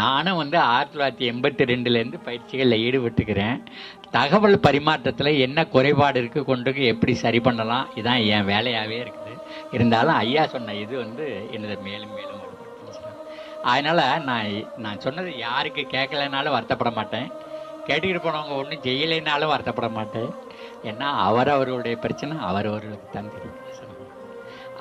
நானும் வந்து ஆயிரத்தி தொள்ளாயிரத்தி எண்பத்தி ரெண்டுலேருந்து பயிற்சிகளில் ஈடுபட்டுக்கிறேன். தகவல் பரிமாற்றத்தில் என்ன குறைபாடு இருக்குது கொண்டு எப்படி சரி பண்ணலாம் இதான் என் வேலையாகவே இருக்குது. இருந்தாலும் ஐயா சொன்ன இது வந்து என்னதை மேலும் மேலும் அதனால் நான் நான் சொன்னது யாருக்கு கேட்கலைனாலும் வருத்தப்பட மாட்டேன். கேட்டுக்கிட்டு போனவங்க ஒன்றும் செய்யலைனாலும் வருத்தப்பட மாட்டேன். ஏன்னா அவரவருடைய பிரச்சனை அவரவர்களுக்கு தான் தெரியும்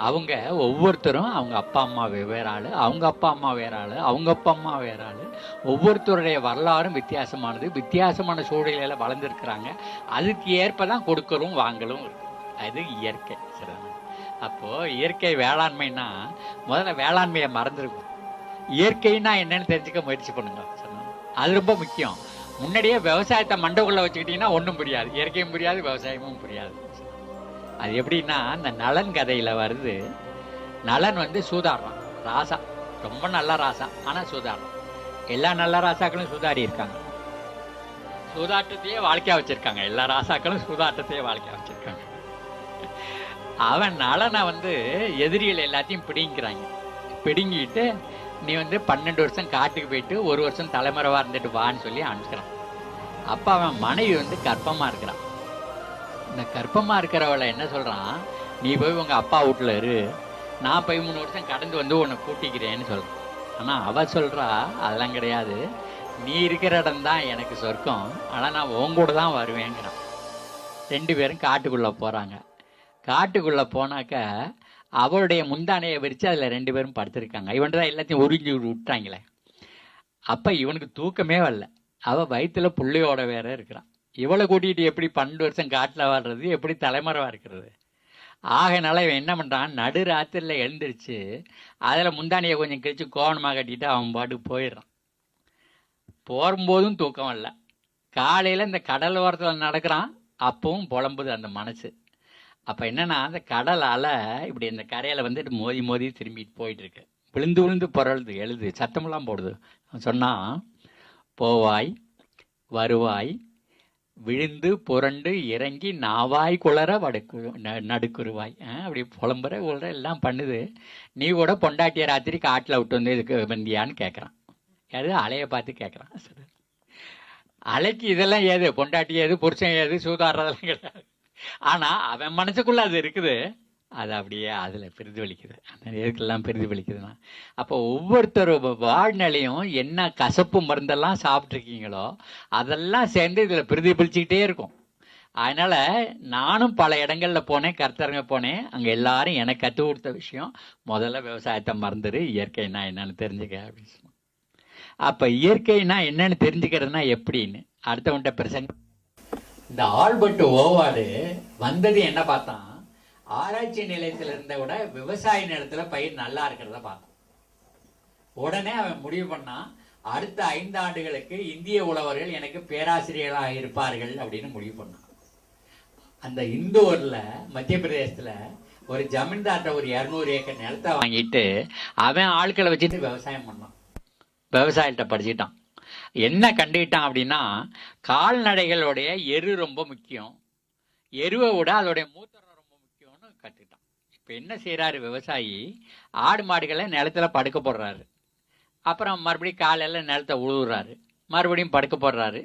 அவங்க ஒவ்வொருத்தரும் அவங்க அப்பா அம்மா வெவ்வேறு ஆள் அவங்க அப்பா அம்மா வேற ஆள் அவங்க அப்பா அம்மா வேற ஆள் ஒவ்வொருத்தருடைய வரலாறும் வித்தியாசமானது. வித்தியாசமான சூழ்நிலையில் வளர்ந்துருக்குறாங்க. அதுக்கு ஏற்ப தான் கொடுக்கலும் வாங்கலும் அது இயற்கை. சரி அப்போது இயற்கை வேளாண்மைனா முதல்ல வேளாண்மையை மறந்துருக்கும் இயற்கைன்னா என்னன்னு தெரிஞ்சுக்க முயற்சி பண்ணுங்க. அது ரொம்ப முக்கியம். முன்னாடியே விவசாயத்தை மண்டக்குள்ளே வச்சுக்கிட்டிங்கன்னா ஒன்றும் புரியாது. இயற்கையும் புரியாது விவசாயமும் புரியாது. அது எப்படின்னா அந்த நலன் கதையில் வருது. நலன் வந்து சூதாடுறான் ராசா. ரொம்ப நல்ல ராசா. ஆனால் சூதாடுறான் எல்லா நல்ல ராசாக்களும் சூதாடி இருக்காங்க. சூதாட்டத்தையே வாழ்க்கையாக வச்சுருக்காங்க. எல்லா ராசாக்களும் சூதாட்டத்தையே வாழ்க்கையாக வச்சுருக்காங்க. அவன் நலனை வந்து எதிரிகள் எல்லாத்தையும் பிடிங்கிறாங்க பிடுங்கிட்டு நீ வந்து பன்னெண்டு வருஷம் காட்டுக்கு போயிட்டு ஒரு வருஷம் தலைமுறைவாக இருந்துட்டு வான்னு சொல்லி அனுப்பிச்சிக்கிறான் அப்போ அவன் மனைவி வந்து கர்ப்பமாக இருக்கிறான். இந்த கர்ப்பமாக இருக்கிறவளை என்ன சொல்றான்? நீ போய் உங்க அப்பா வீட்டில் இரு. நான் போய் மூணு வருஷம் கடந்து வந்து உன்னை கூட்டிக்கிறேன்னு சொல்கிறேன் ஆனால் அவ சொல்கிறா அதெல்லாம் கிடையாது. நீ இருக்கிற இடம் தான் எனக்கு சொர்க்கம். ஆனால் நான் உன் கூட தான் வருவேங்கிறான். ரெண்டு பேரும் காட்டுக்குள்ளே போகிறாங்க காட்டுக்குள்ளே போனாக்க அவளுடைய முந்தானையை விரித்து அதில் ரெண்டு பேரும் படுத்திருக்காங்க. இவன் தான் எல்லாத்தையும் உறிஞ்சி விட்டாங்களே. அப்போ இவனுக்கு தூக்கமே வரல. அவள் வயிற்றுல புள்ளையோட வேற இருக்கிறான். இவளை கூட்டிகிட்டு எப்படி பன்னெண்டு வருஷம் காட்டில் வர்றது எப்படி தலைமறைவாக இருக்கிறது? ஆகைனால இவன் என்ன பண்ணுறான் நடு ராத்திரியில் எழுந்திருச்சு அதில் முந்தானியை கொஞ்சம் கிழிச்சு கோவணமாக கட்டிட்டு அவன் பாட்டுக்கு போயிடுறான். போகும்போதும் தூக்கம் இல்லை காலையில் இந்த கடல் ஓரத்தில் நடக்கிறான் அப்பவும் புலம்புது அந்த மனசு. அப்போ என்னென்னா அந்த கடல் அலை இப்படி இந்த கரையில் வந்துட்டு மோதி மோதி திரும்பிட்டு போயிட்டுருக்கு. விழுந்து விழுந்து புரழுது எழுது சத்தமெல்லாம் போடுது. அவன் போவாய் வருவாய் விழுந்து புரண்டு இறங்கி நாவாய் குளற வடுக்கு ந- நடுக்குருவாய். அப்படி புலம்புற உளற எல்லாம் பண்ணுது. நீ கூட பொண்டாட்டிய ராத்திரி காட்டில் விட்டு வந்து இதுக்கு வந்தியான்னு கேட்குறான் அது அலையை பார்த்து கேட்குறான் அலைக்கு இதெல்லாம் ஏது? பொண்டாட்டி ஏது? புருஷன் ஏது? சூதாடுறதெல்லாம் கிடையாது. ஆனால் அவன் மனசுக்குள்ள அது இருக்குது. அது அப்படியே அதில் பிரதிபலிக்குது. அந்த இதுக்கெல்லாம் பிரதிபலிக்குதுன்னா. அப்போ ஒவ்வொருத்தர் வாழ்நிலையும் என்ன கசப்பு மருந்தெல்லாம் சாப்பிட்ருக்கீங்களோ அதெல்லாம் சேர்ந்து இதில் பிரதிபலிச்சுக்கிட்டே இருக்கும். அதனால நானும் பல இடங்களில் போனேன் கருத்தரங்க போனேன். அங்கே எல்லாரும் எனக்கு கற்றுக் கொடுத்த விஷயம் முதல்ல விவசாயத்தை மறந்துடு இயற்கைனா என்னன்னு தெரிஞ்சுக்க அப்படின்னு சொன்னோம் அப்போ இயற்கைனா என்னன்னு தெரிஞ்சுக்கிறதுனா எப்படின்னு? அடுத்தவன்ட்ட பிரசங்க இந்த ஆல்பர்ட் ஓவாடு வந்தது என்ன பார்த்தான்? ஆராய்ச்சி நிலையத்தில் இருந்த விட விவசாய நிலத்துல பயிர் நல்லா இருக்கிறத பார்த்தான் உடனே அவன் முடிவு பண்ணான் அடுத்த ஐந்து ஆண்டுகளுக்கு இந்திய உழவர்கள் எனக்கு பேராசிரியராக இருப்பார்கள் அப்படின்னு முடிவு பண்ணான். அந்த இந்தூரில் மத்திய பிரதேசத்துல ஒரு ஜமீன்தார்ட்ட ஒரு இரநூறு ஏக்கர் நிலத்தை வாங்கிட்டு அவன் ஆட்களை வச்சுட்டு விவசாயம் பண்ணான். விவசாயத்தை படிச்சுட்டான் என்ன கண்டுகிட்டான் அப்படின்னா கால்நடைகளுடைய எரு ரொம்ப முக்கியம். எருவை விட அதோடைய மூத்திரம் இப்போ என்ன செய்கிறாரு விவசாயி? ஆடு மாடுகளை நிலத்துல படுக்க போடுறாரு. அப்புறம் மறுபடியும் காலையில் நிலத்தை உழுவுறாரு. மறுபடியும் படுக்க போடுறாரு.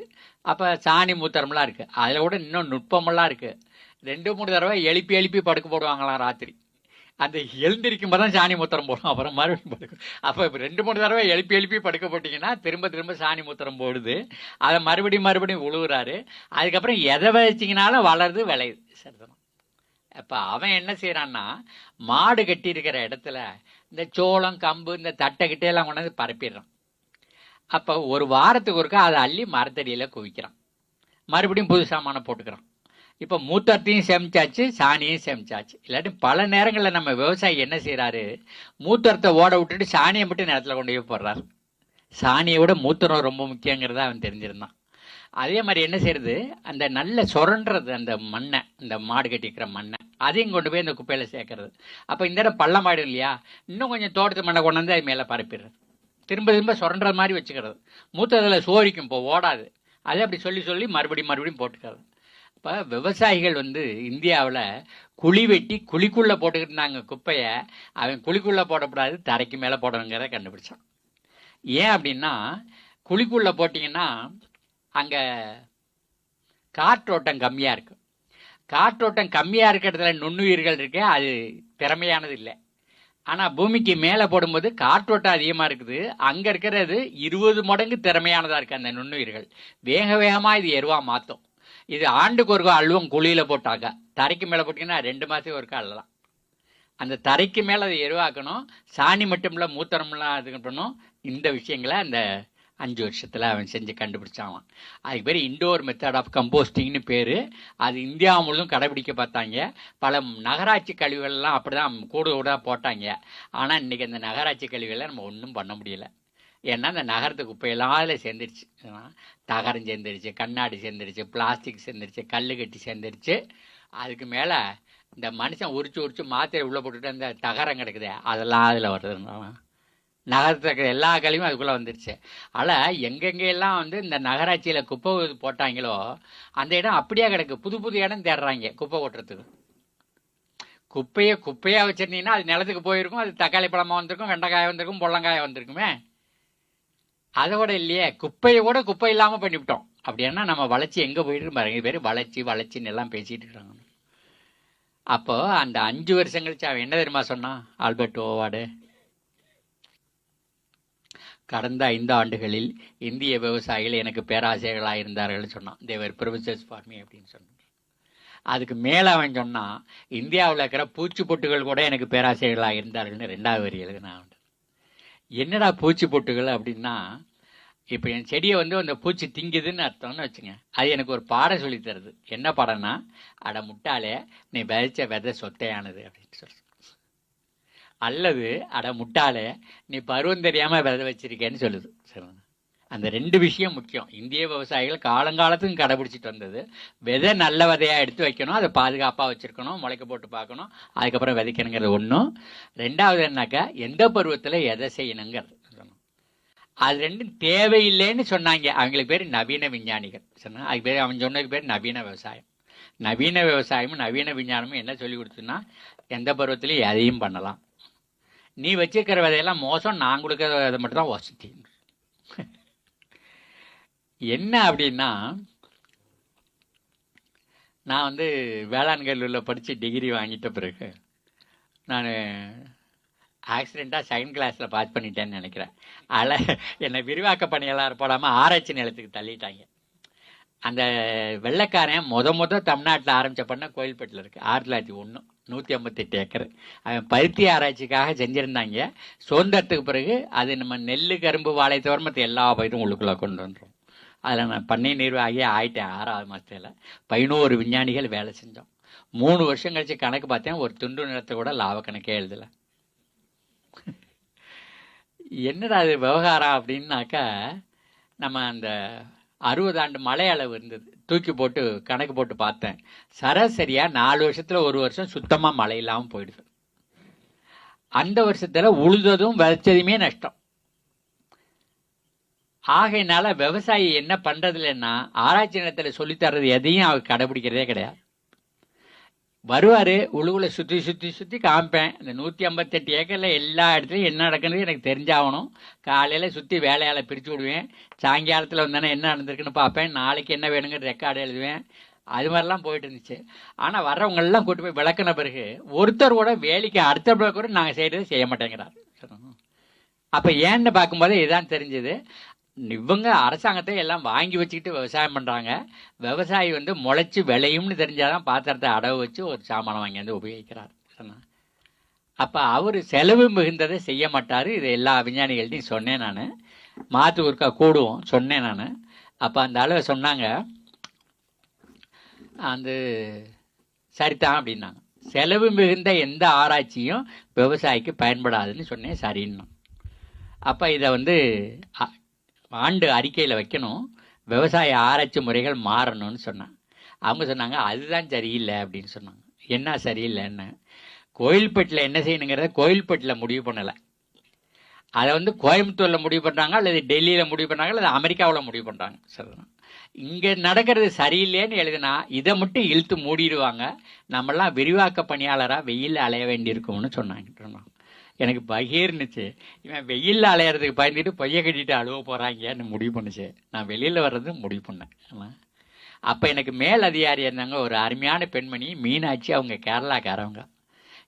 அப்போ சாணி மூத்திரம்லாம் இருக்குது அதில் கூட இன்னும் நுட்பமெல்லாம் இருக்குது ரெண்டு மூணு தடவை எழுப்பி எழுப்பி படுக்க போடுவாங்களாம் ராத்திரி. அந்த எழுந்திருக்கும் போது தான் சாணி மூத்திரம் போடும். அப்புறம் மறுபடியும் படுக்கும். அப்போ ரெண்டு மூணு தடவை எழுப்பி எழுப்பி படுக்க போட்டிங்கன்னா திரும்ப திரும்ப சாணி மூத்திரம் போடுது. அதை மறுபடியும் மறுபடியும் உழுவுறாரு. அதுக்கப்புறம் எதை வச்சிங்கனாலும் வளருது விளையுது. அப்போ அவன் என்ன செய்கிறான்னா மாடு கட்டி இருக்கிற இடத்துல இந்த சோளம் கம்பு இந்த தட்டை கிட்டே எல்லாம் கொண்டாந்து பரப்பிடுறான். அப்போ ஒரு வாரத்துக்கு ஒருக்கா அதை அள்ளி மரத்தடியில் குவிக்கிறான். மறுபடியும் புது சாமானை போட்டுக்கிறான். இப்போ மூத்தரத்தையும் சேமிச்சாச்சு சாணியும் சேமிச்சாச்சு. இல்லாட்டி பல நேரங்களில் நம்ம விவசாயி என்ன செய்கிறாரு மூத்தரத்தை ஓட விட்டுட்டு சாணியை மட்டும் நேரத்தில் கொண்டு போய் போடுறாரு. சாணியை விட மூத்திரம் ரொம்ப முக்கியங்கிறத அவன் தெரிஞ்சிருந்தான். அதே மாதிரி என்ன செய்யறது அந்த நல்ல சுரண்டுறது அந்த மண்ணை இந்த மாடு கட்டிக்கிற மண்ணை அதையும் கொண்டு போய் இந்த குப்பையில் சேர்க்கறது. அப்போ இந்த இடம் பள்ளமாயிடும் இல்லையா? இன்னும் கொஞ்சம் தோட்டத்து மண்ணை கொண்டு வந்து அது மேலே பரப்பிடுறது. திரும்ப திரும்ப சுரண்டுற மாதிரி வச்சுக்கிறது. மூத்ததில் சோரிக்கும் இப்போ ஓடாது. அதை அப்படி சொல்லி சொல்லி மறுபடியும் மறுபடியும் போட்டுக்கிறது. இப்போ விவசாயிகள் வந்து இந்தியாவில் குழி வெட்டி குழிக்குள்ளே போட்டுக்கிட்டு இருந்தாங்க குப்பையை. அவன் குழிக்குள்ளே போடக்கூடாது தரைக்கு மேலே போடணுங்கிறத கண்டுபிடிச்சான். ஏன் அப்படின்னா குழிக்குள்ளே போட்டிங்கன்னா அங்கே காற்றோட்டம் கம்மியாக இருக்கும் காற்றோட்டம் கம்மியாக இருக்கிற இடத்துல நுண்ணுயிர்கள் இருக்கு அது திறமையானது இல்லை. ஆனால் பூமிக்கு மேலே போடும்போது காற்றோட்டம் அதிகமாக இருக்குது. அங்கே இருக்கிறது இருபது மடங்கு திறமையானதாக இருக்குது அந்த நுண்ணுயிர்கள். வேக வேகமாக இது எருவாக மாற்றும் இது ஆண்டுக்கு ஒருக்கா அழுவம் குழியில் போட்டாக்க. தரைக்கு மேலே போட்டிங்கன்னா ரெண்டு மாதத்துக்கு ஒருக்கா அள்ளலாம் அந்த தரைக்கு மேலே அதை எருவாக்கணும். சாணி மட்டும் இல்லை மூத்தரம்லாம் இது பண்ணணும். இந்த விஷயங்களை அந்த அஞ்சு வருஷத்தில் அவன் செஞ்சு கண்டுபிடிச்சான் அதுக்கு பேர் இண்டோர் மெத்தட் ஆஃப் கம்போஸ்டிங்னு பேர். அது இந்தியா முழுதும் கடைபிடிக்க பார்த்தாங்க. பல நகராட்சி கழிவுகள்லாம் அப்படி தான் கூட கூட போட்டாங்க. ஆனால் இன்றைக்கி அந்த நகராட்சி கழிவுகளை நம்ம ஒன்றும் பண்ண முடியல. ஏன்னா அந்த நகரத்து குப்பையெல்லாம் அதில் சேர்ந்துருச்சு. தகரம் சேர்ந்துருச்சு கண்ணாடி சேர்ந்துருச்சு பிளாஸ்டிக் சேர்ந்துருச்சு கல் கட்டி சேர்ந்துருச்சு. அதுக்கு மேலே இந்த மனுஷன் உரிச்சு உரிச்சு மாத்திரை உள்ளே போட்டுட்டு அந்த தகரம் கிடக்குதே அதெல்லாம் அதில் வருது நகரத்தில் இருக்கிற எல்லா கழிவும் அதுக்குள்ளே வந்துருச்சு. ஆனால் எங்கெங்கெல்லாம் வந்து இந்த நகராட்சியில் குப்பை போட்டாங்களோ அந்த இடம் அப்படியே கிடக்கு. புது புது இடம் தேடுறாங்க குப்பை கொட்டுறதுக்கு. குப்பையை குப்பையாக வச்சுருந்தீங்கன்னா அது நிலத்துக்கு போயிருக்கும் அது தக்காளி பழமாக வந்திருக்கும் வெண்டைக்காய் வந்திருக்கும் பொள்ளங்காய் வந்திருக்குமே. அதை கூட இல்லையே குப்பையை கூட குப்பை இல்லாமல் பண்ணிவிட்டோம் அப்படின்னா நம்ம வளர்ச்சி எங்கே போயிட்டு பாருங்க. பேர் வளர்ச்சி வளர்ச்சின்னு எல்லாம் பேசிகிட்டு இருக்காங்க. அப்போது அந்த அஞ்சு வருஷம் கழிச்சு அவன் என்ன தெரியுமா சொன்னான்? Albert Howard. கடந்த ஐந்து ஆண்டுகளில் இந்திய விவசாயிகள் எனக்கு பேராசிரியர்களாக இருந்தார்கள் சொன்னான். தேவர் ப்ரொஃபசர்ஸ் ஃபார்மி அப்படின்னு சொன்னான். அதுக்கு மேலே அவன் சொன்னான் இந்தியாவில் இருக்கிற பூச்சி பொட்டுகள் கூட எனக்கு பேராசிரியர்களாக இருந்தார்கள்னு ரெண்டாவது வரி எழுதினான் என்னடா பூச்சி பொட்டுகள் அப்படின்னா இப்போ என் செடியை வந்து அந்த பூச்சி திங்குதுன்னு அர்த்தம்னு வச்சுங்க. அது எனக்கு ஒரு பாடம் சொல்லி தருது. என்ன பாடம்னா அட முட்டாளே நீ விதைச்ச விதை சொத்தையானது அப்படின்னு சொல்லி அல்லது அட முட்டாளே நீ பருவம் தெரியாமல் விதை வச்சிருக்கேன்னு சொல்லுது. சரி அந்த ரெண்டு விஷயம் முக்கியம். இந்திய விவசாயிகள் காலங்காலத்துக்கும் கடைபிடிச்சிட்டு வந்தது. விதை நல்ல விதையாக எடுத்து வைக்கணும் அதை பாதுகாப்பாக வச்சுருக்கணும் முளைக்க போட்டு பார்க்கணும் அதுக்கப்புறம் விதைக்கணுங்கிறது ஒன்றும் ரெண்டாவது என்னக்கா எந்த பருவத்தில் எதை செய்யணுங்கிறது. அது ரெண்டும் தேவையில்லைன்னு சொன்னாங்க. அவங்களுக்கு பேர் நவீன விஞ்ஞானிகள். சொன்னாங்க அதுக்கு பேர் அவன் சொன்னதுக்கு பேர் நவீன விவசாயம். நவீன விவசாயமும் நவீன விஞ்ஞானமும் என்ன சொல்லி கொடுத்துன்னா எந்த பருவத்திலையும் எதையும் பண்ணலாம். நீ வச்சிருக்கிற விதையெல்லாம் மோசம் நான் கொடுக்குற விதை மட்டும்தான் வசதி. என்ன அப்படின்னா நான் வந்து வேளாண் கல்லூரியில் படித்து டிகிரி வாங்கிட்ட பிறகு நான் ஆக்சிடெண்ட்டாக செகண்ட் கிளாஸில் பாஸ் பண்ணிட்டேன்னு நினைக்கிறேன். அதில் என்னை விரிவாக்க பணியெல்லாம் போடாமல் ஆராய்ச்சி நிலத்துக்கு தள்ளிட்டாங்க. அந்த வெள்ளைக்காரன் முத முத தமிழ்நாட்டில் ஆரம்பித்த பண்ண கோயில்பேட்டில் இருக்குது ஆயிரத்தி தொள்ளாயிரத்தி ஒன்று நூற்றி ஐம்பத்தெட்டு ஏக்கர். அவன் பருத்தி ஆராய்ச்சிக்காக செஞ்சுருந்தாங்க. சுதந்திரத்துக்கு பிறகு அது நம்ம நெல் கரும்பு வாழை தவிர மற்ற எல்லா பயிரும் உள்ளுக்குள்ளே கொண்டு வந்துடும் அதில் நான் பண்ணை நிர்வாகி ஆயிட்டேன் ஆறாவது மாதத்தில் பதினோரு விஞ்ஞானிகள் வேலை செஞ்சோம். மூணு வருஷம் கழிச்சு கணக்கு பார்த்தேன் ஒரு துண்டு நிலத்தை கூட லாப கணக்கே எழுதலை. என்னடா அது விவகாரம் அப்படின்னாக்கா நம்ம அந்த அறுபது ஆண்டு மழை அளவு இருந்தது. தூக்கி போட்டு கணக்கு போட்டு பார்த்தேன். சராசரியாக நாலு வருஷத்தில் ஒரு வருஷம் சுத்தமாக மழை இல்லாமல் போயிடுது. அந்த வருஷத்தில் உழுததும் விதைச்சதுமே நஷ்டம். ஆகையினால விவசாயி என்ன பண்ணுறதுலன்னா ஆராய்ச்சி நிலத்தில் சொல்லித்தர்றது எதையும் அவர் கடைபிடிக்கிறதே கிடையாது. வருவார் உழுவுல சுற்றி சுற்றி சுற்றி காமிப்பேன். இந்த நூற்றி ஐம்பத்தெட்டு ஏக்கரில் எல்லா இடத்துலையும் என்ன நடக்குன்னு எனக்கு தெரிஞ்சாகணும். காலையில் சுற்றி வேலையால் பிரித்து விடுவேன். சாயங்காலத்தில் வந்தானே என்ன நடந்திருக்குன்னு பார்ப்பேன். நாளைக்கு என்ன வேணுங்கிற ரெக்கார்டு எழுதுவேன். அது மாதிரிலாம் போயிட்டு இருந்துச்சு. ஆனால் வர்றவங்கெல்லாம் கூட்டு போய் விளக்குன பிறகு ஒருத்தர் கூட வேலைக்கு அடுத்த கூட நாங்கள் செய்கிறது செய்ய மாட்டேங்கிறார். அப்போ ஏன்னு பார்க்கும்போது இதுதான் தெரிஞ்சது. இவங்க அரசாங்கத்தை எல்லாம் வாங்கி வச்சுக்கிட்டு விவசாயம் பண்ணுறாங்க விவசாயி வந்து முளைச்சி விளையும்னு தெரிஞ்சாதான் பாத்திரத்தை அடவு வச்சு ஒரு சாமானை வாங்கி வந்து உபயோகிக்கிறார். அப்போ அவர் செலவு மிகுந்ததை செய்ய மாட்டார். இது எல்லா விஞ்ஞானிகள்ட்டையும் சொன்னேன் நான். மாற்று ஒருக்கா கூடுவோம் சொன்னேன் நான். அப்போ அந்த அளவு சொன்னாங்க. அந்த சரிதான் அப்படின்னாங்க. செலவு மிகுந்த எந்த ஆராய்ச்சியும் விவசாயிக்கு பயன்படாதுன்னு சொன்னேன். சரின்னு அப்போ இதை வந்து ஆண்டு அறிக்கையில் வைக்கணும். விவசாய ஆராய்ச்சி முறைகள் மாறணும்னு சொன்னாங்க. அவங்க சொன்னாங்க அதுதான் சரியில்லை அப்படின்னு சொன்னாங்க. என்ன சரியில்லைன்னு? கோயில்பட்டில் என்ன செய்யணுங்கிறத கோயில்பட்டில் முடிவு பண்ணலை. அதை வந்து கோயம்புத்தூரில் முடிவு பண்ணுறாங்க அல்லது டெல்லியில் முடிவு பண்ணுறாங்க அல்லது அமெரிக்காவில் முடிவு பண்ணுறாங்க சொல்லணும் இங்கே நடக்கிறது சரியில்லைன்னு எழுதினா இதை மட்டும் இழுத்து மூடிடுவாங்க. நம்மளாம் விரிவாக்க பணியாளராக வெயில் அலைய வேண்டியிருக்கும்னு சொன்னாங்க. எனக்கு பகீர்னுச்சு. இவன் வெயிலில் அலையிறதுக்கு பயந்துட்டு பைய கட்டிட்டு அழுவ போகிறாங்கன்னு முடிவு பண்ணுச்சு. நான் வெளியில் வர்றது முடிவு பண்ணேன். ஆமா. அப்போ எனக்கு மேல் அதிகாரி இருந்தாங்க ஒரு அருமையான பெண்மணி மீனாட்சி அவங்க கேரளாக்காரவங்க.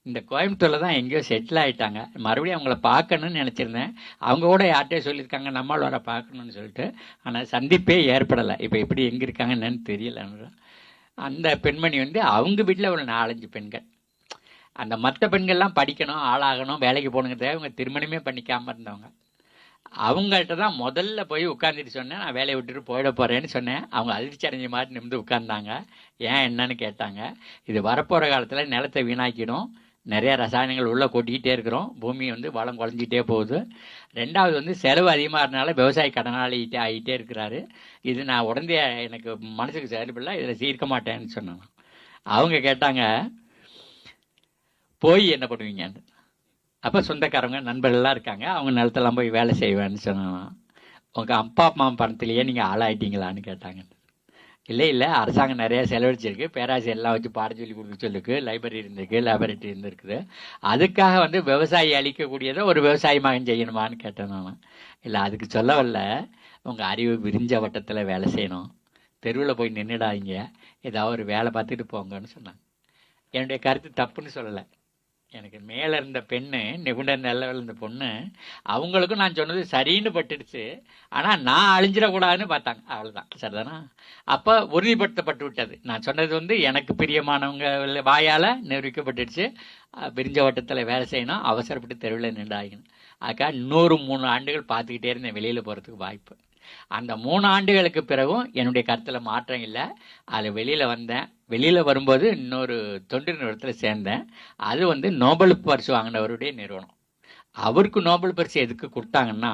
இந்த கோயம்புத்தூரில் தான் எங்கேயோ செட்டில் ஆகிட்டாங்க மறுபடியும் அவங்கள பார்க்கணும்னு நினச்சிருந்தேன். அவங்க கூட யார்கிட்டயே சொல்லியிருக்காங்க நம்மால் வர பார்க்கணும்னு சொல்லிட்டு. ஆனால் சந்திப்பே ஏற்படலை. இப்போ எப்படி எங்கே இருக்காங்க என்னன்னு தெரியல. அந்த பெண்மணி வந்து அவங்க வீட்டில் ஒரு நாலஞ்சு பெண்கள். அந்த மற்ற பெண்கள்லாம் படிக்கணும் ஆளாகணும் வேலைக்கு போகணுங்கிறத அவங்க திருமணமே பண்ணிக்காமல் இருந்தவங்க. அவங்கள்ட்ட தான் முதல்ல போய் உட்காந்துட்டு சொன்னேன் நான் வேலையை விட்டுட்டு போயிட போகிறேன்னு சொன்னேன். அவங்க அதிர்ச்சி அடைஞ்ச மாதிரி நிமிந்து உட்காந்தாங்க ஏன் என்னன்னு கேட்டாங்க. இது வரப்போகிற காலத்தில் நிலத்தை வீணாக்கிடும். நிறைய ரசாயனங்கள் உள்ளே கொட்டிக்கிட்டே இருக்கிறோம். பூமி வந்து வளம் குறைஞ்சிட்டே போகுது. ரெண்டாவது வந்து செலவு அதிகமாக இருந்தனால விவசாய கடனாளிகிட்டே ஆகிட்டே இருக்கிறாரு. இது நான் உடனே எனக்கு மனசுக்கு செயல்படல இதில் சீர்க்க மாட்டேன்னு சொன்னாங்க. அவங்க கேட்டாங்க போய் என்ன பண்ணுவீங்கன்னு அப்போ சொந்தக்காரங்க நண்பர்கள்லாம் இருக்காங்க. அவங்க நிலத்தெல்லாம் போய் வேலை செய்வேன்னு சொன்னாங்க. உங்கள் அப்பா அம்மா பணத்திலேயே நீங்கள் ஆளாயிட்டீங்களான்னு கேட்டாங்க. இல்லை இல்லை. அரசாங்கம் நிறையா செலவழிச்சிருக்கு. பேராசி எல்லாம் வச்சு பாட சொல்லி கொடுக்க சொல்லிருக்கு லைப்ரரி இருந்திருக்கு லேபரேட்டரி இருந்திருக்குது. அதுக்காக வந்து விவசாயி அளிக்கக்கூடியதை ஒரு விவசாயி மகன் செய்யணுமான்னு கேட்டேன் நான். இல்லை அதுக்கு சொல்ல வரல உங்கள் அறிவு விரிஞ்ச வட்டத்தில் வேலை செய்யணும். தெருவில் போய் நின்றுடாதீங்க ஏதாவது ஒரு வேலை பார்த்துட்டு போங்கன்னு சொன்னாங்க. என்னுடைய கருத்து தப்புன்னு சொல்லலை. எனக்கு மேலே இருந்த பெண்ணு நிபுணர் நல்ல இருந்த பொண்ணு அவங்களுக்கும் நான் சொன்னது சரின்னு பட்டுடுச்சு. ஆனால் நான் அழிஞ்சிடக்கூடாதுன்னு பார்த்தாங்க. அவ்வளோதான் சரிதானா? அப்போ உறுதிப்படுத்தப்பட்டு விட்டது. நான் சொன்னது வந்து எனக்கு பிரியமானவங்க வாயால் நிரூபிக்கப்பட்டுடுச்சு. பிரிஞ்ச வட்டத்தில் வேலை செய்யணும். அவசரப்பட்டு தெருவில் நின்றாகணும் அதுக்காக இன்னொரு மூணு ஆண்டுகள் பார்த்துக்கிட்டே இருந்தேன் வெளியில் போகிறதுக்கு வாய்ப்பு. அந்த மூணு ஆண்டுகளுக்கு பிறகும் என்னுடைய கருத்தில் மாற்றம் இல்லை. அதில் வெளியில் வந்தேன். வெளியில் வரும்போது இன்னொரு தொண்டு நிறுவனத்தில் சேர்ந்தேன். அது வந்து நோபல் பரிசு வாங்கினவருடைய நிறுவனம். அவருக்கு நோபல் பரிசு எதுக்கு கொடுத்தாங்கன்னா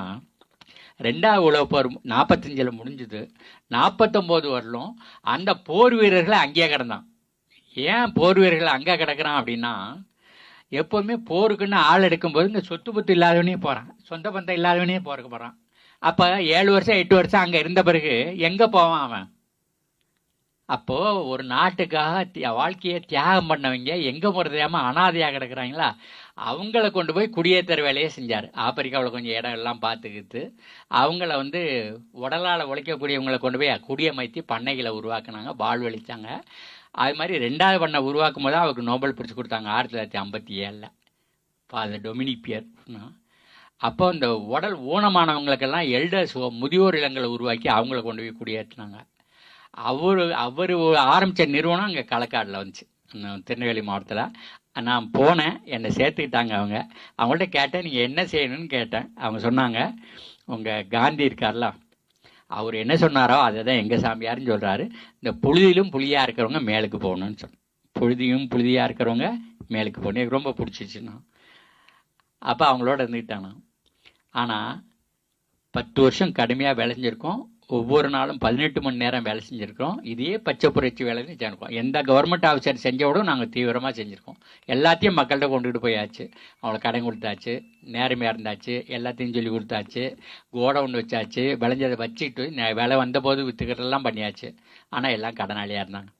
ரெண்டாவது உலக போர் நாற்பத்தஞ்சில் முடிஞ்சுது. நாற்பத்தொம்போது வரலும் அந்த போர் வீரர்களை அங்கேயே கிடந்தான். ஏன் போர் வீரர்கள் அங்கே கிடக்குறான் அப்படின்னா எப்போவுமே போருக்குன்னு ஆள் எடுக்கும்போது இந்த சொத்து புத்து இல்லாதவனே போகிறான் சொந்த பந்தம் இல்லாதவனே போறக்கு போகிறான் அப்போ ஏழு வருஷம் எட்டு வருஷம் அங்கே இருந்த பிறகு எங்கே போவான் அவன்? அப்போ ஒரு நாட்டுக்காக வாழ்க்கையை தியாகம் பண்ணவங்க எங்க போறதையாம அனாதையாக கிடக்குறாங்களா? அவங்கள கொண்டு போய் குடியேற்ற வேலையை செஞ்சார். ஆப்பிரிக்காவில் கொஞ்சம் இடம் எல்லாம் பார்த்துக்கிட்டு அவங்கள வந்து உடலால் உழைக்கக்கூடியவங்களை கொண்டு போய் குடியமைத்து பண்ணைகளை உருவாக்குனாங்க வாழ்வழிச்சாங்க அது மாதிரி ரெண்டாவது பண்ணை உருவாக்கும் போது அவருக்கு நோபல் பிரித்து கொடுத்தாங்க ஆயிரத்தி தொள்ளாயிரத்தி ஐம்பத்தி ஏழில். ஃபாதர் டொமினிக் பியர் அப்போ இந்த உடல் ஊனமானவங்களுக்கெல்லாம் எல்டர்ஸ் முதியோர் இல்லங்களை உருவாக்கி அவங்கள கொண்டு போய் குடியேற்றினாங்க அவர் அவர் ஆரம்பித்த நிறுவனம் அங்கே களக்காடில் வந்துச்சு. திருநெல்வேலி மாவட்டத்தில். நான் போனேன். என்னை சேர்த்துக்கிட்டாங்க அவங்க. அவங்கள்ட்ட கேட்டேன் நீங்கள் என்ன செய்யணும்னு கேட்டேன். அவங்க சொன்னாங்க உங்கள் காந்தி இருக்கார்ல அவர் என்ன சொன்னாரோ அதை தான் எங்கள் சாமியார்னு சொல்கிறாரு இந்த புழுதியிலும் புளியாக இருக்கிறவங்க மேலுக்கு போகணும்னு சொன்னேன் புழுதியும் புழுதியாக இருக்கிறவங்க மேலுக்கு போகணும். எனக்கு ரொம்ப பிடிச்சிச்சுன்னா அப்போ அவங்களோட இருந்துக்கிட்டானா ஆனால் பத்து வருஷம் கடுமையாக விளைஞ்சிருக்கோம். ஒவ்வொரு நாளும் பதினெட்டு மணி நேரம் வேலை செஞ்சுருக்கோம் இதே பச்சை புரட்சி வேலை செஞ்சுருக்கோம் எந்த கவர்மெண்ட் ஆஃபீஸர் செஞ்சவிட நாங்கள் தீவிரமாக செஞ்சுருக்கோம். எல்லாத்தையும் மக்கள்கிட்ட கொண்டுகிட்டு போயாச்சு. அவளை கடன் கொடுத்தாச்சு நேரமையாக இருந்தாச்சு எல்லாத்தையும் சொல்லி கொடுத்தாச்சு கோடவுன் வச்சாச்சு விளைஞ்சதை வச்சுக்கிட்டு வேலை வந்தபோது விற்றுக்கிறதெல்லாம் பண்ணியாச்சு. ஆனால் எல்லாம் கடனாளியாக இருந்தாங்க.